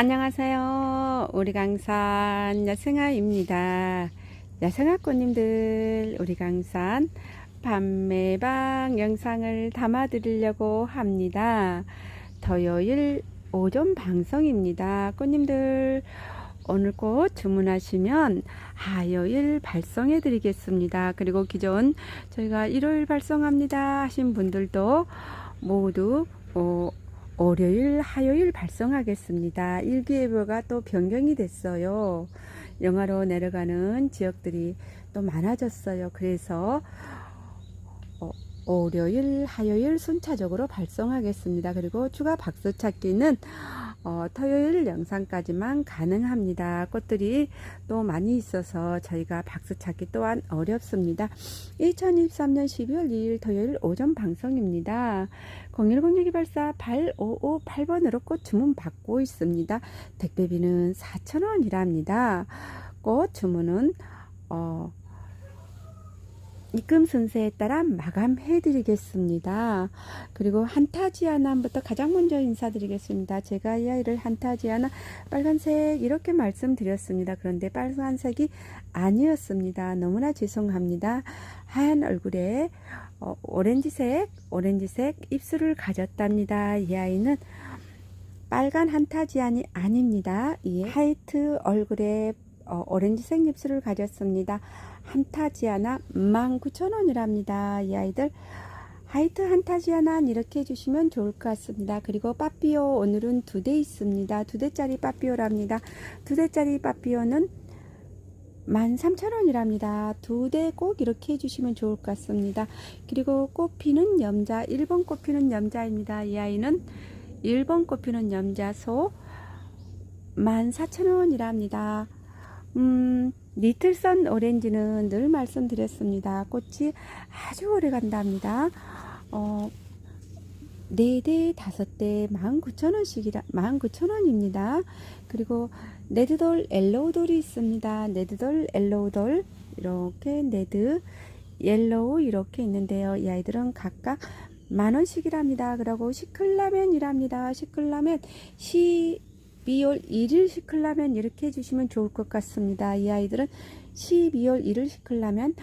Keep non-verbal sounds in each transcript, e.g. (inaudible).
안녕하세요. 우리 강산 야생아입니다. 야생아꽃님들, 우리 강산 판매방 영상을 담아 드리려고 합니다. 토요일 오전 방송입니다. 꽃님들, 오늘 꽃 주문하시면 화요일 발송해 드리겠습니다. 그리고 기존 저희가 일요일 발송합니다 하신 분들도 모두 어, 월요일, 화요일 발송하겠습니다. 일기예보가 또 변경이 됐어요. 영하로 내려가는 지역들이 또 많아졌어요. 그래서 어, 월요일, 화요일 순차적으로 발송하겠습니다. 그리고 추가 박수 찾기는 어, 토요일 영상까지만 가능합니다. 꽃들이 또 많이 있어서 저희가 박수 찾기 또한 어렵습니다. 2023년 12월 2일 토요일 오전 방송입니다. 0106-284 8558번으로 꽃 주문 받고 있습니다. 택배비는 4,000원이랍니다. 꽃 주문은 어, 입금 순서에 따라 마감해 드리겠습니다. 그리고 한타지아나부터 가장 먼저 인사드리겠습니다. 제가 이 아이를 한타지아나 빨간색 이렇게 말씀드렸습니다. 그런데 빨간색이 아니었습니다. 너무나 죄송합니다. 하얀 얼굴에 어, 오렌지색, 오렌지색 입술을 가졌답니다. 이 아이는 빨간 한타지안이 아닙니다. 이 하이트 얼굴에 어, 오렌지색 입술을 가졌습니다. 한타지아나 19,000원이랍니다. 이 아이들 하이트 한타지아나 이렇게 해주시면 좋을 것 같습니다. 그리고 빠삐오 오늘은 두 대 있습니다. 두 대짜리 빠삐오랍니다. 두 대짜리 빠삐오는 13,000원이랍니다. 두 대 꼭 이렇게 해주시면 좋을 것 같습니다. 그리고 꽃피는 염자, 1번 꽃피는 염자입니다. 이 아이는 1번 꽃피는 염자소 14,000원이랍니다. 음, 리틀선 오렌지는 늘 말씀드렸습니다. 꽃이 아주 오래 간답니다. 어, 4대, 5대 19,000원씩이라, 19,000원입니다. 그리고 레드돌, 옐로우돌이 있습니다. 레드돌, 옐로우돌, 이렇게 레드, 옐로우 이렇게 있는데요. 이 아이들은 각각 만원씩이랍니다. 그리고 시클라멘이랍니다. 시클라멘, 시, 12월 1일 시클라면 이렇게 해주시면 좋을 것 같습니다. 이 아이들은 12월 1일 시클라면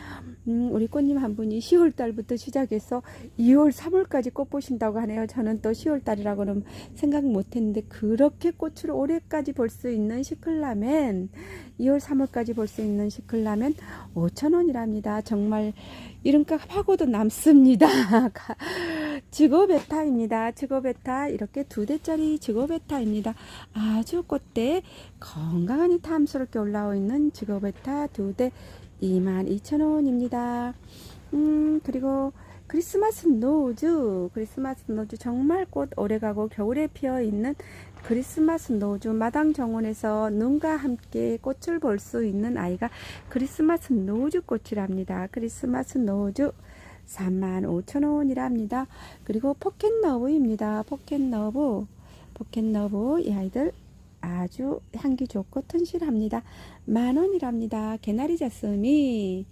음, 우리 꽃님 한 분이 10월 달부터 시작해서 2월 3월까지 꽃 보신다고 하네요. 저는 또 10월 달이라고는 생각 못했는데 그렇게 꽃을 올해까지 볼 수 있는 시클라면 2월 3월까지 볼 수 있는 시클라면 5천 원이랍니다. 정말 이름값 하고도 남습니다. (laughs) 지고베타입니다. 지고베타 이렇게 두 대짜리 지고베타입니다. 아주 꽃대 건강하니 탐스럽게 올라와 있는 지고베타 두 대 22,000원입니다. 음 그리고 크리스마스 노즈 크리스마스 노즈 정말 꽃 오래가고 겨울에 피어 있는 크리스마스 노즈 마당 정원에서 눈과 함께 꽃을 볼 수 있는 아이가 크리스마스 노즈 꽃이랍니다. 크리스마스 노즈 35,000원이랍니다. 그리고 포켓너브입니다. 포켓너브 포켓너브 이 아이들 아주 향기 좋고 튼실합니다. 만원이랍니다. 개나리 자스미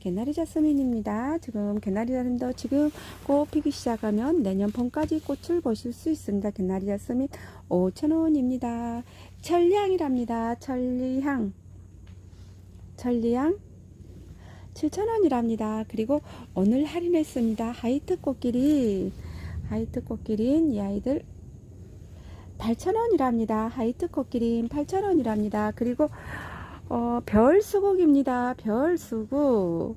개나리 자스민입니다. 지금 개나리 자스민도 지금 꽃 피기 시작하면 내년 봄까지 꽃을 보실 수 있습니다. 개나리 자스민 5,000원입니다. 천리향이랍니다. 천리향 천리향 7,000원이랍니다. 그리고 오늘 할인했습니다. 하이트 꽃길이 하이트 꽃길인 이 아이들 8,000원이랍니다. 하이트 코끼린 8,000원이랍니다. 그리고 어, 별 수국입니다. 별 수국.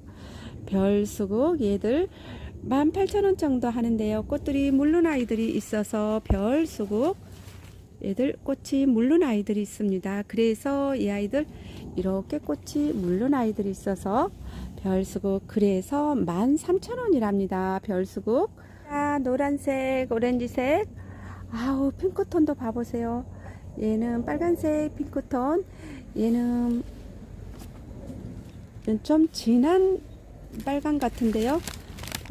별 수국 얘들 18,000원 정도 하는데요. 꽃들이 물른 아이들이 있어서 별 수국 얘들 꽃이 물른 아이들이 있습니다. 그래서 이 아이들 이렇게 꽃이 물른 아이들이 있어서 별수국 그래서 13,000원이랍니다. 별수국. 자, 노란색, 오렌지색. 아우 핑크톤도 봐보세요. 얘는 빨간색 핑크톤. 얘는 좀 진한 빨강 같은데요.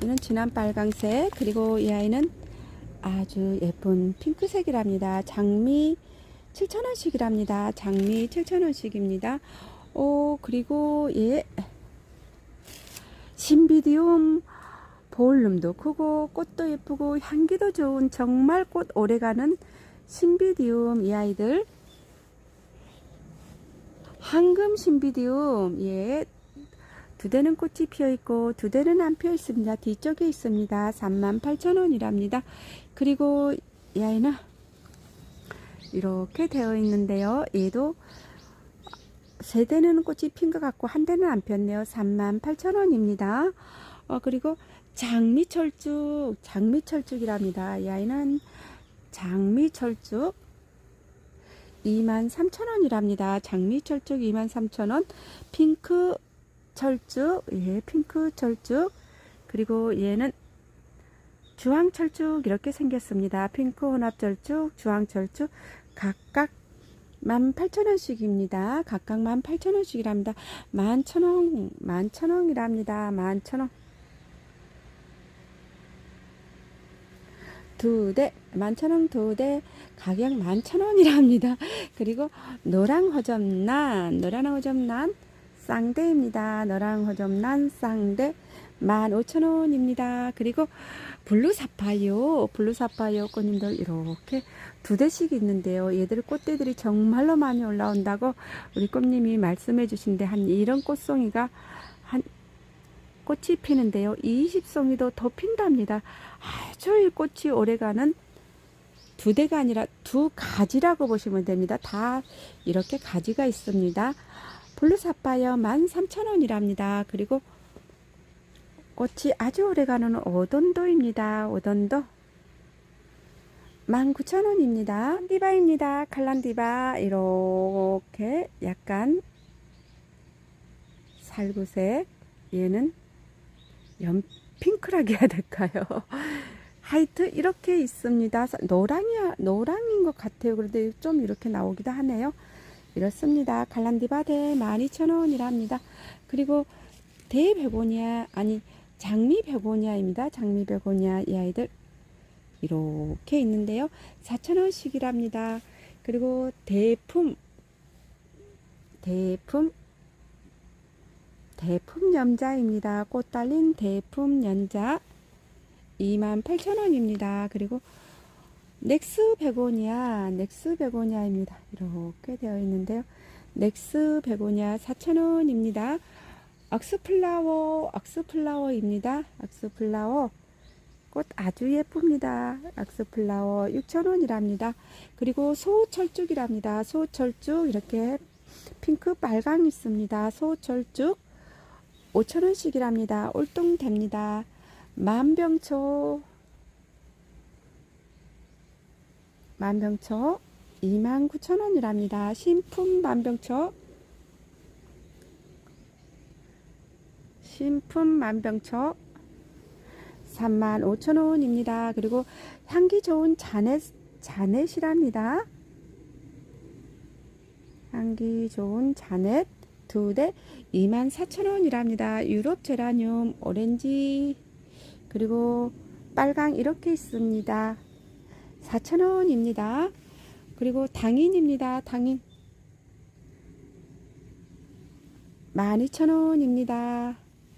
얘는 진한 빨강색. 그리고 이 아이는 아주 예쁜 핑크색이랍니다. 장미 7,000원씩이랍니다. 장미 7,000원씩입니다. 오 그리고 얘 신비디움 볼륨도 크고 꽃도 예쁘고 향기도 좋은 정말 꽃 오래가는 신비디움 이 아이들 황금 신비디움 예. 두 대는 꽃이 피어 있고 두 대는 안 피어 있습니다. 뒤쪽에 있습니다. 38,000원이랍니다. 그리고 이 아이는 이렇게 되어 있는데요. 얘도 세 대는 꽃이 핀 것 같고 한 대는 안 폈네요. 38,000원입니다. 어, 그리고 장미철쭉, 장미철쭉이랍니다. 이 아이는 장미철쭉 23,000원이랍니다. 장미철쭉 23,000원. 핑크 철쭉, 예, 핑크 철쭉. 그리고 얘는 주황철쭉 이렇게 생겼습니다. 핑크 혼합철쭉, 주황철쭉 각각 18,000원씩입니다. 각각 18,000원씩이랍니다. 11,000원, 11,000원이랍니다. 11,000원. 두 대, 11,000원 두 대, 가격 11,000원이랍니다. 그리고 노랑 허접난, 노랑 허접난 쌍대입니다. 노랑 허접난 쌍대 15,000원입니다. 그리고 블루 사파이어, 블루 사파이어 꽃님들 이렇게 두 대씩 있는데요. 얘들 꽃대들이 정말로 많이 올라온다고 우리 꽃님이 말씀해 주신데 한 이런 꽃송이가 한 꽃이 피는데요. 20송이도 더 핀답니다. 아주 이 꽃이 오래가는 두 대가 아니라 두 가지라고 보시면 됩니다. 다 이렇게 가지가 있습니다. 블루 사파이어 13,000원이랍니다. 그리고 꽃이 아주 오래가는 오돈도입니다. 오돈도 19,000원입니다. 디바입니다. 칼란디바 이렇게 약간 살구색 얘는 연 핑크라고 해야 될까요? (laughs) 하이트 이렇게 있습니다. 노랑이야 노랑인 것 같아요. 그런데 좀 이렇게 나오기도 하네요. 이렇습니다. 갈란디바 대 12,000원이랍니다. 그리고 대베고니아 아니 장미 베고니아입니다. 장미 베고니아 이 아이들 이렇게 있는데요. 4,000원씩이랍니다. 그리고 대품 대품 대품 연자입니다. 꽃 달린 대품 연자 28,000원입니다. 그리고 넥스 베고니아, 넥스 베고니아입니다. 이렇게 되어 있는데요. 넥스 베고니아 4,000원입니다. 악스플라워, 악스플라워입니다. 악스플라워. 꽃 아주 예쁩니다. 악스플라워 6,000원이랍니다. 그리고 소철쭉이랍니다. 소철쭉 이렇게 핑크 빨강 있습니다. 소철쭉 5,000원씩이랍니다. 올동됩니다. 만병초 만병초 29,000원이랍니다. 신품 만병초 신품 만병초 35,000원입니다. 그리고 향기 좋은 자넷 자넷이랍니다. 향기 좋은 자넷 두대 24,000원이랍니다. 유럽 제라늄 오렌지 그리고 빨강 이렇게 있습니다. 4,000원입니다. 그리고 당인입니다. 당인 12,000원입니다.